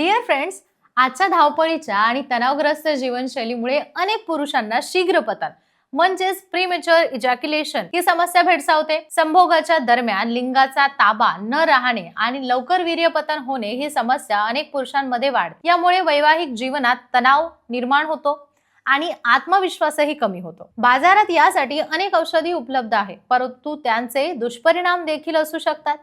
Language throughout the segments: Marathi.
डिअर फ्रेंड्स आजच्या धावपळीच्या आणि तणावग्रस्त जीवनशैलीमुळे अनेक पुरुषांना शीघ्र पतन म्हणजेच प्रीमेच्युअर इजॅक्युलेशन ही समस्या भेडसावते. संभोगाच्या दरम्यान लिंगाचा ताबा न राहणे आणि लवकर वीर्यपतन होणे ही समस्या अनेक पुरुषांमध्ये वाढते यामुळे वैवाहिक जीवनात तणाव निर्माण होतो आणि आत्मविश्वासही कमी होतो. बाजारात यासाठी अनेक औषधी उपलब्ध आहे परंतु त्यांचे दुष्परिणाम देखील असू शकतात.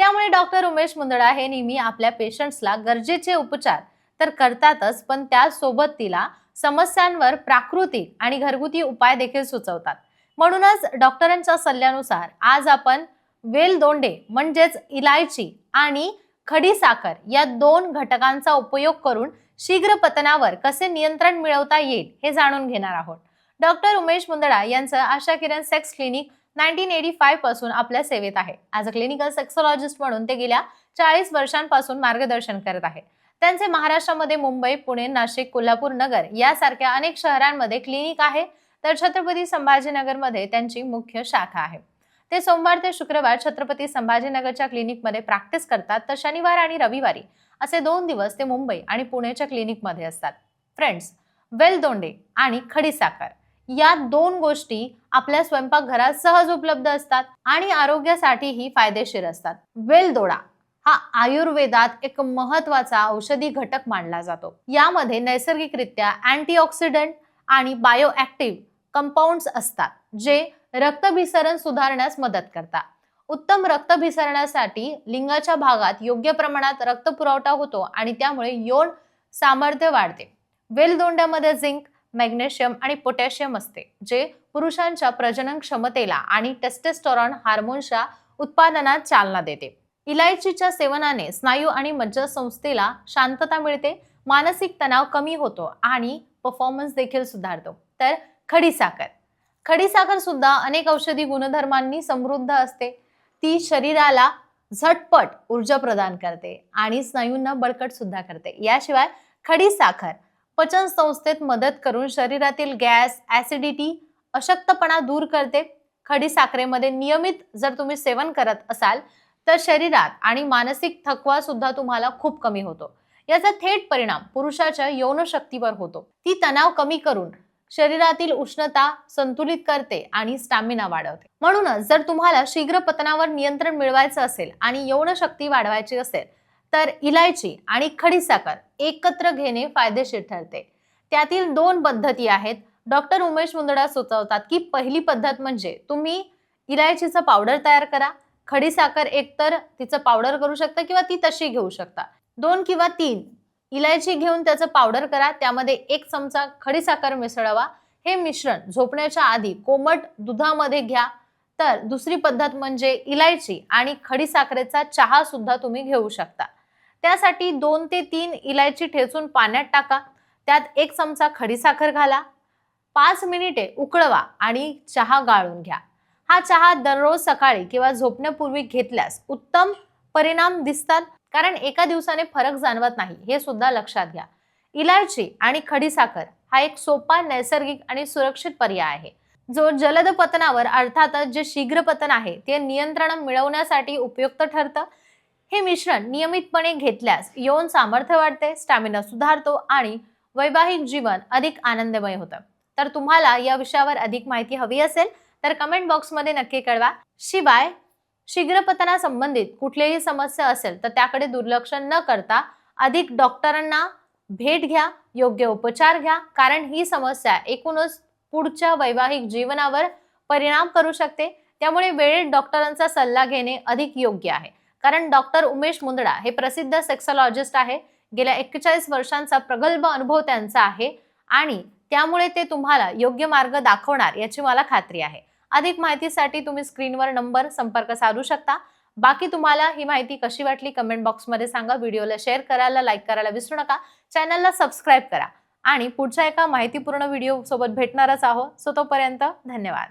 त्यामुळे डॉक्टर उमेश मुंदडा हे नेहमी आपल्या पेशंट्सला गरजेचे उपचार तर करतातच पण त्यासोबत तिला समस्यांवर प्राकृतिक आणि घरगुती उपाय देखील सुचवतात. म्हणूनच डॉक्टरांच्या सल्ल्यानुसार आज आपण वेलदोंडे म्हणजेच इलायची आणि खडी साखर या दोन घटकांचा उपयोग करून शीघ्र पतनावर कसे नियंत्रण मिळवता येईल हे जाणून घेणार आहोत. डॉक्टर उमेश मुंदडा यांचं Asha Kiran sex clinic nineteen eighty फाईव्हपासून आपल्या सेवेत आहे. ॲज अ क्लिनिकल सेक्सॉलॉजिस्ट म्हणून ते गेल्या चाळीस वर्षांपासून मार्गदर्शन करत आहे. त्यांचे महाराष्ट्रामध्ये मुंबई पुणे नाशिक कोल्हापूर नगर यासारख्या अनेक शहरांमध्ये क्लिनिक आहे. तर छत्रपती संभाजीनगरमध्ये त्यांची मुख्य शाखा आहे. ते सोमवार ते शुक्रवार छत्रपती संभाजीनगरच्या क्लिनिकमध्ये प्रॅक्टिस करतात. तर शनिवार आणि रविवारी असे दोन दिवस ते मुंबई आणि पुण्याच्या क्लिनिकमध्ये असतात. फ्रेंड्स वेल दोंडे आणि खडीसाखर या दोन गोष्टी आपल्या स्वयंपाकघरात सहज उपलब्ध असतात आणि आरोग्यासाठीही फायदेशीर असतात. वेलदोडा हा आयुर्वेदात एक महत्त्वाचा औषधी घटक मानला जातो. यामध्ये नैसर्गिकरित्या अँटीऑक्सिडंट आणि बायोऍक्टिव्ह कंपाऊंड्स असतात जे रक्तभिसरण सुधारण्यास मदत करतात. उत्तम रक्तभिसरणासाठी लिंगाच्या भागात योग्य प्रमाणात रक्त पुरवठा होतो आणि त्यामुळे यौन सामर्थ्य वाढते. वेलदोंड्यामध्ये झिंक मॅग्नेशियम आणि पोटॅशियम असते जे पुरुषांच्या प्रजनन क्षमतेला आणि टेस्टेस्टॉरॉन हार्मोन्सच्या उत्पादनात चालना देते. इलायचीच्या सेवनाने स्नायू आणि मज्जासंस्थेला शांतता मिळते मानसिक तणाव कमी होतो आणि परफॉर्मन्स देखील सुधारतो. तर खडीसाखर. खडीसाखर सुद्धा अनेक औषधी गुणधर्मांनी समृद्ध असते. ती शरीराला झटपट ऊर्जा प्रदान करते आणि स्नायूंना बळकट सुद्धा करते. याशिवाय खडीसाखर पचन संस्थेत मदत करून शरीरातील गॅस ऍसिडिटी अशक्तपणा दूर करते. खडी साखरेमध्ये नियमित जर तुम्ही सेवन करत असाल तर शरीरात आणि मानसिक थकवा सुद्धा तुम्हाला खूप कमी होतो. याचा थेट परिणाम पुरुषाच्या यौन शक्तीवर होतो. ती तणाव कमी करून शरीरातील उष्णता संतुलित करते आणि स्टॅमिना वाढवते. म्हणूनच जर तुम्हाला शीघ्र पतनावर नियंत्रण मिळवायचं असेल आणि यौन शक्ती वाढवायची असेल तर इलायची आणि खडीसाखर एकत्र घेणे फायदेशीर ठरते. त्यातील दोन पद्धती आहेत. डॉक्टर उमेश मुंदडा सुचवतात की पहिली पद्धत म्हणजे तुम्ही इलायचीचं पावडर तयार करा. खडीसाखर एकतर तिचं पावडर करू शकता किंवा ती तशी घेऊ शकता. दोन किंवा तीन. इलायची घेऊन त्याचं पावडर करा. त्यामध्ये एक चमचा खडीसाखर मिसळवा. हे मिश्रण झोपण्याच्या आधी कोमट दुधामध्ये घ्या. तर दुसरी पद्धत म्हणजे इलायची आणि खडीसाखरेचा चहा सुद्धा तुम्ही घेऊ शकता. त्यासाठी दोन ते तीन इलायची ठेचून पाण्यात टाका. त्यात एक चमचा खडीसाखर घाला. पाच मिनिटे उकळवा आणि चहा गाळून घ्या. हा चहा दररोज सकाळी किंवा झोपण्यापूर्वी घेतल्यास उत्तम परिणाम दिसतात कारण एका दिवसाने फरक जाणवत नाही हे सुद्धा लक्षात घ्या. इलायची आणि खडीसाखर हा एक सोपा नैसर्गिक आणि सुरक्षित पर्याय आहे. जो जलद पतनावर अर्थातच जे शीघ्र पतन आहे ते नियंत्रण मिळवण्यासाठी उपयुक्त ठरतं. हे मिश्रण नियमितपणे घेतल्यास यौन सामर्थ्य वाढते स्टॅमिना सुधारतो आणि वैवाहिक जीवन अधिक आनंदमय होतं. तर तुम्हाला या विषयावर अधिक माहिती हवी असेल तर कमेंट बॉक्समध्ये नक्की कळवा. शिवाय शीघ्रपतना संबंधित कुठलीही समस्या असेल तर त्याकडे दुर्लक्ष न करता अधिक डॉक्टरांना भेट घ्या योग्य उपचार घ्या कारण ही समस्या एकूणच पुढच्या वैवाहिक जीवनावर परिणाम करू शकते. त्यामुळे वेळेत डॉक्टरांचा सल्ला घेणे अधिक योग्य आहे. कारण डॉक्टर उमेश मुंदडा हे प्रसिद्ध सेक्सॉलॉजिस्ट आहे. गेल्या एक्केचाळीस वर्षांचा प्रगल्भ अनुभव त्यांचा आहे आणि त्यामुळे ते तुम्हाला योग्य मार्ग दाखवणार याची मला खात्री आहे. अधिक माहितीसाठी तुम्ही स्क्रीनवर नंबर संपर्क साधू शकता. बाकी तुम्हाला ही माहिती कशी वाटली कमेंट बॉक्समध्ये सांगा. व्हिडिओला शेअर करायला लाईक करायला विसरू नका. चॅनलला सबस्क्राईब करा. आणि पुढच्या एका माहितीपूर्ण व्हिडिओ सोबत भेटणारच आहोत. सो तोपर्यंत धन्यवाद.